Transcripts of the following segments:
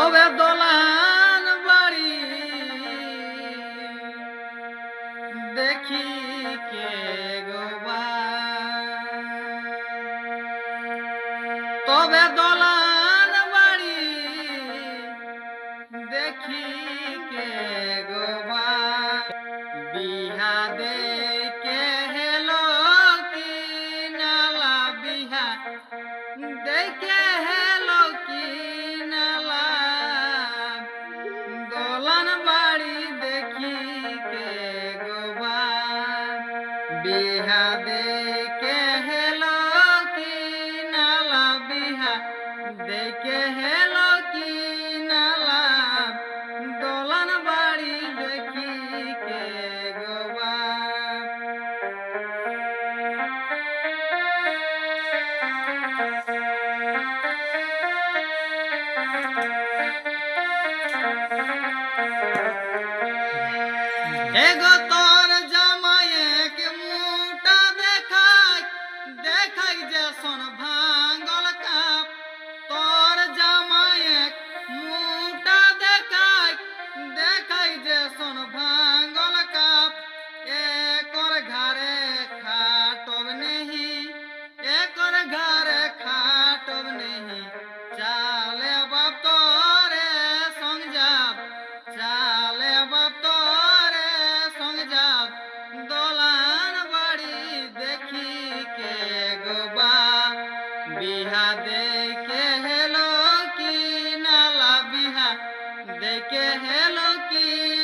তবে দলান বাড়ি। দেখি কে গোবা তবে দলান দে हेलो की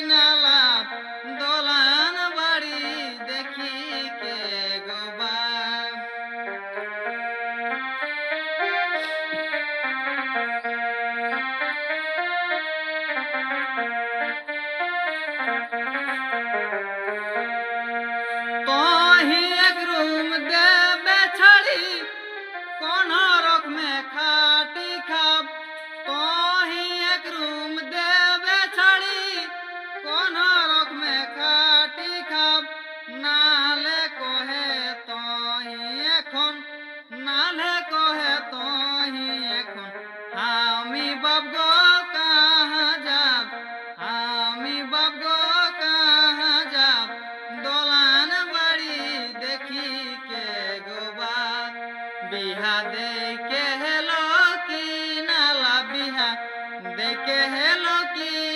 के कहलो की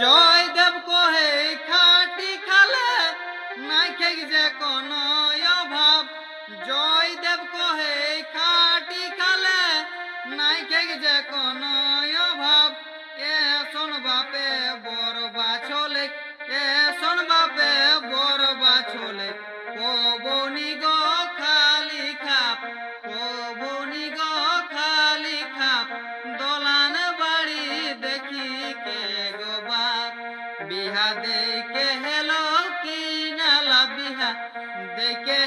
জয় দেব কহে খাটি খালে, নাই খেক যে কোন অভাব। জয় দেব কহে খাটি খালে, নাই খেক যে কোন অভাব। এ শোন বাপে হ্যাঁ, দেখে